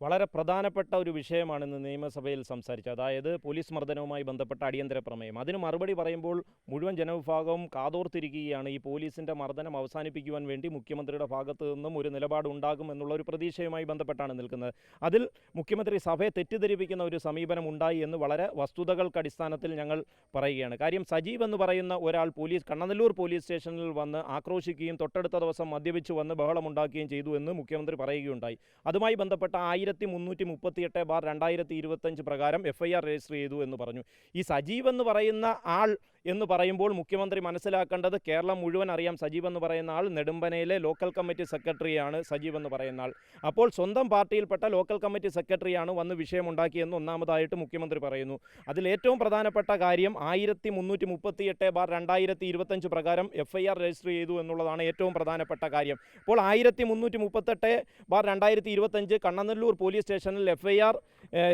വളരെ പ്രധാനപ്പെട്ട ഒരു വിഷയമാണ് ഇന്ന് നിയമസഭയിൽ സംസാരിച്ചത്. അതായത് പോലീസ് മർദ്ദനവുമായി ബന്ധപ്പെട്ട അടിയന്തര പ്രമേയം. അതിന് മറുപടി പറയുമ്പോൾ മുഴുവൻ ജനവിഭാഗവും കാതോർത്തിരിക്കുകയാണ് ഈ പോലീസിന്റെ മർദ്ദനം അവസാനിപ്പിക്കുവാൻ വേണ്ടി മുഖ്യമന്ത്രിയുടെ ഭാഗത്തു നിന്നും ഒരു നിലപാട് ഉണ്ടാകും എന്നുള്ള ഒരു പ്രതീക്ഷയുമായി ബന്ധപ്പെട്ടാണ് നിൽക്കുന്നത്. അതിൽ മുഖ്യമന്ത്രി സഭയെ തെറ്റിദ്ധരിപ്പിക്കുന്ന ഒരു സമീപനം ഉണ്ടായി എന്ന് വളരെ വസ്തുതകൾക്ക് അടിസ്ഥാനത്തിൽ ഞങ്ങൾ പറയുകയാണ്. കാര്യം സജീവ് എന്ന് പറയുന്ന ഒരാൾ പോലീസ് കണ്ണനല്ലൂർ പോലീസ് സ്റ്റേഷനിൽ വന്ന് ആക്രോശിക്കുകയും തൊട്ടടുത്ത ദിവസം മദ്യപിച്ച് വന്ന് ബഹളമുണ്ടാക്കുകയും ചെയ്തു എന്ന് മുഖ്യമന്ത്രി പറയുകയുണ്ടായി. അതുമായി ബന്ധപ്പെട്ട ആയിരത്തി മുന്നൂറ്റി മുപ്പത്തിയെട്ട് ബാർ രണ്ടായിരത്തി ഇരുപത്തഞ്ച് പ്രകാരം എഫ് ഐ ആർ രജിസ്റ്റർ ചെയ്തു എന്ന് പറഞ്ഞു. ഈ സജീവ് എന്ന് പറയുന്ന ആൾ എന്ന് പറയുമ്പോൾ മുഖ്യമന്ത്രി മനസ്സിലാക്കേണ്ടത് കേരളം മുഴുവൻ അറിയാം സജീവ് എന്ന് പറയുന്ന ആൾ നെടുമ്പനയിലെ ലോക്കൽ കമ്മിറ്റി സെക്രട്ടറിയാണ് സജീവ് എന്ന് പറയുന്ന ആൾ. അപ്പോൾ സ്വന്തം പാർട്ടിയിൽപ്പെട്ട ലോക്കൽ കമ്മിറ്റി സെക്രട്ടറിയാണ് വന്ന് വിഷയമുണ്ടാക്കിയെന്ന് ഒന്നാമതായിട്ട് മുഖ്യമന്ത്രി പറയുന്നു. അതിൽ ഏറ്റവും പ്രധാനപ്പെട്ട കാര്യം ആയിരത്തി മുന്നൂറ്റി മുപ്പത്തി എട്ട് ബാർ രണ്ടായിരത്തി ഇരുപത്തഞ്ച് പ്രകാരം എഫ് ഐ ആർ രജിസ്റ്റർ ചെയ്തു എന്നുള്ളതാണ് ഏറ്റവും പ്രധാനപ്പെട്ട കാര്യം. അപ്പോൾ ആയിരത്തി മുന്നൂറ്റി മുപ്പത്തെട്ട് ബാർ രണ്ടായിരത്തി ഇരുപത്തഞ്ച് കണ്ണനല്ലൂർ പോലീസ് സ്റ്റേഷനിൽ എഫ് ഐ ആർ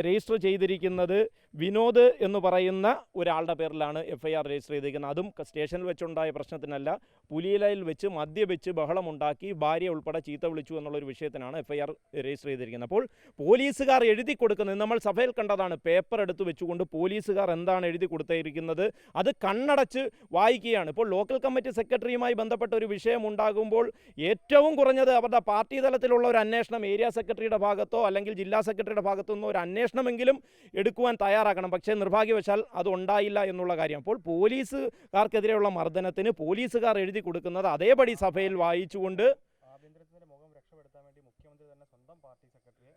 രജിസ്റ്റർ ചെയ്തിരിക്കുന്നത് വിനോദ് എന്ന് പറയുന്ന ഒരാളുടെ പേരിലാണ് എഫ് ഐ ആർ രജിസ്റ്റർ ചെയ്തിരിക്കുന്നത്. അതും സ്റ്റേഷനിൽ വെച്ചുണ്ടായ പ്രശ്നത്തിനല്ല പുലിയിലയിൽ വെച്ച് മദ്യവെച്ച് ബഹളമുണ്ടാക്കി ഭാര്യ ഉൾപ്പെടെ ചീത്ത വിളിച്ചു എന്നുള്ളൊരു വിഷയത്തിനാണ് എഫ് ഐ ആർ രജിസ്റ്റർ ചെയ്തിരിക്കുന്നത്. അപ്പോൾ പോലീസുകാർ എഴുതി കൊടുക്കുന്നത് നമ്മൾ സഭയിൽ കണ്ടതാണ് പേപ്പർ എടുത്ത് വെച്ചുകൊണ്ട് പോലീസുകാർ എന്താണ് എഴുതി കൊടുത്തിരിക്കുന്നത്. അത് കണ്ണടച്ച് വായിക്കുകയാണ്. ഇപ്പോൾ ലോക്കൽ കമ്മിറ്റി സെക്രട്ടറിയുമായി ബന്ധപ്പെട്ട ഒരു വിഷയം ഉണ്ടാകുമ്പോൾ ഏറ്റവും കുറഞ്ഞത് അവരുടെ പാർട്ടി തലത്തിലുള്ള ഒരു അന്വേഷണം ഏരിയ സെക്രട്ടറിയുടെ ഭാഗത്തോ അല്ലെങ്കിൽ ജില്ലാ സെക്രട്ടറിയുടെ ഭാഗത്തു നിന്നോ ഒരു അന്വേഷണമെങ്കിലും എടുക്കുവാൻ തയ്യാറാക്കണം. പക്ഷേ നിർഭാഗ്യവശാൽ അത് ഉണ്ടായില്ല എന്നുള്ള കാര്യം. അപ്പോൾ പോലീസുകാർക്കെതിരെയുള്ള മർദ്ദനത്തിന് പോലീസുകാർ എഴുതി കൊടുക്കുന്നത് അതേപടി സഭയിൽ വായിച്ചുകൊണ്ട് ആഭ്യന്തരത്തിന്റെ മുഖം രക്ഷപ്പെടുത്താൻ വേണ്ടി മുഖ്യമന്ത്രി തന്നെ സ്വന്തം പാർട്ടി സെക്രട്ടറിയെ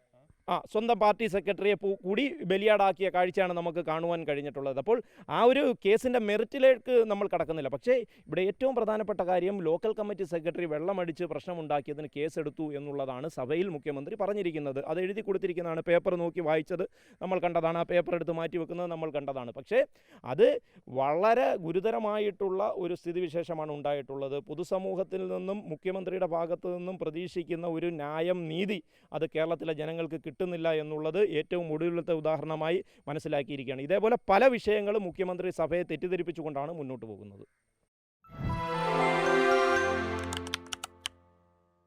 ആ സ്വന്തം പാർട്ടി സെക്രട്ടറിയെ കൂടി ബലിയാടാക്കിയ കാഴ്ചയാണ് നമുക്ക് കാണുവാൻ കഴിഞ്ഞിട്ടുള്ളത്. അപ്പോൾ ആ ഒരു കേസിന്റെ മെറിറ്റിലേക്ക് നമ്മൾ കടക്കുന്നില്ല. പക്ഷേ ഇവിടെ ഏറ്റവും പ്രധാനപ്പെട്ട കാര്യം ലോക്കൽ കമ്മിറ്റി സെക്രട്ടറി വെള്ളമടിച്ച് പ്രശ്നമുണ്ടാക്കിയതിന് കേസെടുത്തു എന്നുള്ളതാണ് സഭയിൽ മുഖ്യമന്ത്രി പറഞ്ഞിരിക്കുന്നത്. അത് എഴുതി കൊടുത്തിരിക്കുന്നതാണ് പേപ്പർ നോക്കി വായിച്ചത് നമ്മൾ കണ്ടതാണ്. ആ പേപ്പർ എടുത്ത് മാറ്റി വെക്കുന്നത് നമ്മൾ കണ്ടതാണ്. പക്ഷേ അത് വളരെ ഗുരുതരമായിട്ടുള്ള ഒരു സ്ഥിതിവിശേഷമാണ് ഉണ്ടായിട്ടുള്ളത്. പൊതുസമൂഹത്തിൽ നിന്നും മുഖ്യമന്ത്രിയുടെ ഭാഗത്തു നിന്നും പ്രതീക്ഷിക്കുന്ന ഒരു ന്യായം നീതി അത് കേരളത്തിലെ ജനങ്ങൾക്ക് കിട്ടുന്നില്ല എന്നുള്ളത് ഏറ്റവും ഒടുവിലത്തെ ഉദാഹരണമായി മനസ്സിലാക്കിയിരിക്കുകയാണ്. ഇതേപോലെ പല വിഷയങ്ങളും മുഖ്യമന്ത്രി സഭയെ തെറ്റിദ്ധരിപ്പിച്ചുകൊണ്ടാണ് മുന്നോട്ട് പോകുന്നത്.